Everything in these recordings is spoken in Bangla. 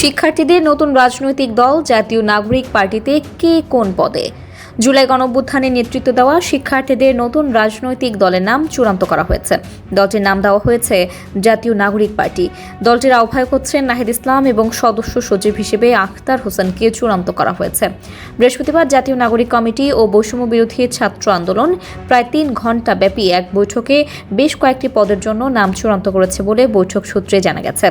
শিক্ষার্থীদের নতুন রাজনৈতিক দল, জাতীয় নাগরিক পার্টিতে কে কোন পদে? জুলাই গণঅভ্যুত্থানে নেতৃত্ব দেওয়া শিক্ষার্থীদের নতুন রাজনৈতিক দলের নাম চূড়ান্ত করা হয়েছে। দলটির নাম দেওয়া হয়েছে জাতীয় নাগরিক পার্টি। দলটির আহ্বায়ক হচ্ছেন নাহিদ ইসলাম এবং সদস্য সচিব হিসেবে আখতার হোসেনকে চূড়ান্ত করা হয়েছে। বৃহস্পতিবার জাতীয় নাগরিক কমিটি ও বৈষম্য বিরোধী ছাত্র আন্দোলন প্রায় তিন ঘণ্টা ব্যাপী এক বৈঠকে বেশ কয়েকটি পদের জন্য নাম চূড়ান্ত করেছে বলে বৈঠক সূত্রে জানা গেছে।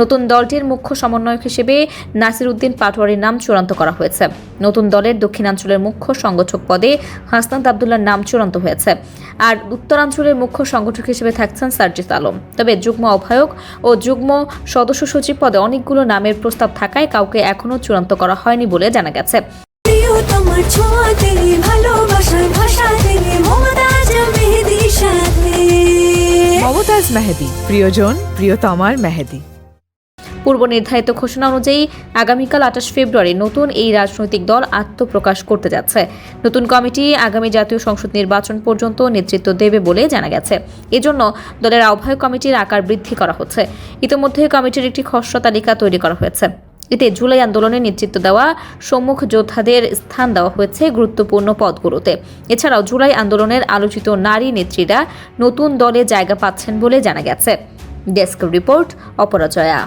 নতুন দলটির মুখ্য সমন্বয়ক হিসেবে নাসির উদ্দিন পাটোয়ারির নাম চূড়ান্ত করা হয়েছে। নতুন দলের দক্ষিণাঞ্চলের মুখ্য সংগঠক পদে হাসনাত আবদুল্লার নাম চূড়ান্ত হয়েছে আর উত্তরাঞ্চলের মুখ্য সংগঠক হিসেবে থাকছেন সার্জিস আলম। তবে যুগ্ম আহ্বায়ক ও যুগ্ম সদস্য সচিব পদে অনেকগুলো নামের প্রস্তাব থাকায় কাউকে এখনও চূড়ান্ত করা হয়নি বলে জানা গেছে। তোমার ছোঁয়াতে ভালোবাসার ভাষাতে মমতাজ মেহেদি সাথে। মমতাজ মেহেদি প্রিয়জন প্রিয়তমার মেহেদি। পূর্ব নির্ধারিত ঘোষণা অনুযায়ী আগামীকাল আঠাশ ফেব্রুয়ারি নতুন এই রাজনৈতিক দল আত্মপ্রকাশ করতে যাচ্ছে। নতুন কমিটি আগামী জাতীয় সংসদ নির্বাচন পর্যন্ত নেতৃত্ব দেবে বলে জানা গেছে। এজন্য দলের আহ্বায়ক কমিটির আকার বৃদ্ধি করা হচ্ছে। ইতিমধ্যে কমিটির একটি খসড়া তালিকা তৈরি করা হয়েছে। এতে জুলাই আন্দোলনে নেতৃত্ব দেওয়া সম্মুখ যোদ্ধাদের স্থান দেওয়া হয়েছে গুরুত্বপূর্ণ পদগুলোতে। এছাড়াও জুলাই আন্দোলনের আলোচিত নারী নেত্রীরা নতুন দলে জায়গা পাচ্ছেন বলে জানা গেছে। Desk report, Aparajeya.